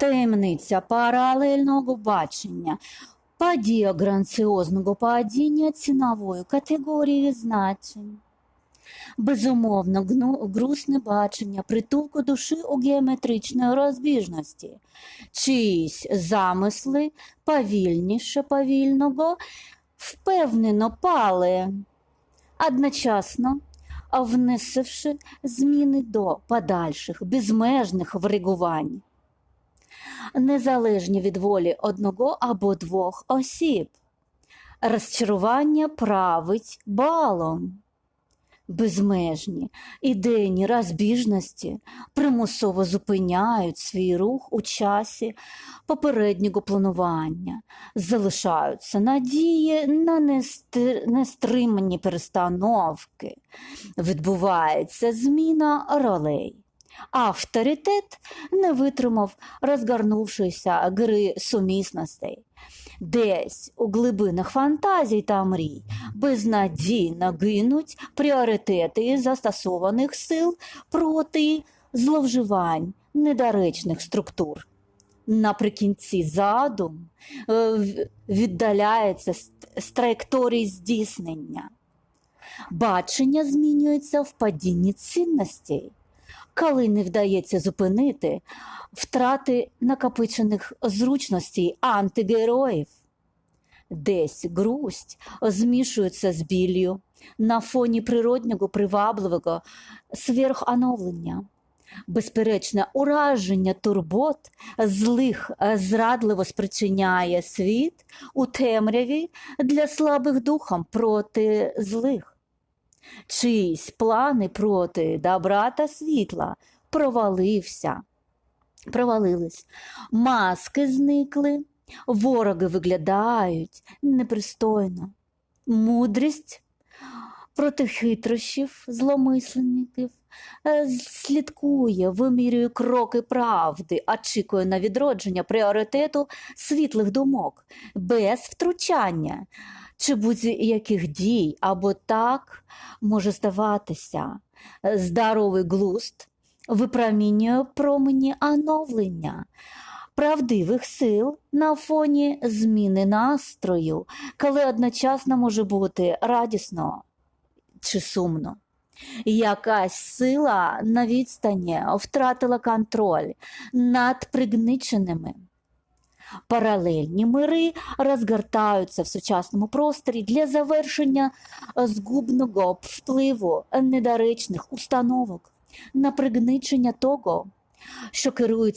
Таємниця паралельного бачення, подія гранціозного падіння цінової категорії значень. Безумовно, грустне бачення притулку душі у геометричної розбіжності, чиїсь замисли повільніше повільного, впевнено пали, одночасно внесивши зміни до подальших безмежних врегувань, незалежні від волі одного або двох осіб. Розчарування править балом. Безмежні ідейні розбіжності примусово зупиняють свій рух у часі попереднього планування, залишаються надії на нести- нестримані перестановки, відбувається зміна ролей. Авторитет не витримав розгорнувшися гри сумісностей. Десь у глибинах фантазій та мрій безнадійно гинуть пріоритети застосованих сил проти зловживань недоречних структур. Наприкінці задум е, віддаляється з траєкторії здійснення. Бачення змінюється в падінні цінностей, коли не вдається зупинити втрати накопичених зручностей антигероїв. Десь грусть змішується з біллю на фоні природнього привабливого сверхоновлення. Безперечне ураження турбот злих зрадливо спричиняє світ у темряві для слабих духом проти злих. Чиїсь плани проти добра та світла провалився, провалились, маски зникли, вороги виглядають непристойно. Мудрість проти хитрощів зломисленників е, слідкує, вимірює кроки правди, очікує на відродження пріоритету світлих думок, без втручання чи будь-яких дій, або так може здаватися. Здоровий глузд випромінює промені оновлення. Правдивих сил на фоні зміни настрою, коли одночасно може бути радісно чи сумно. Якась сила на відстані втратила контроль над пригниченими. Паралельні мири розгортаються в сучасному просторі для завершення згубного впливу недоречних установок на пригничення того, що керують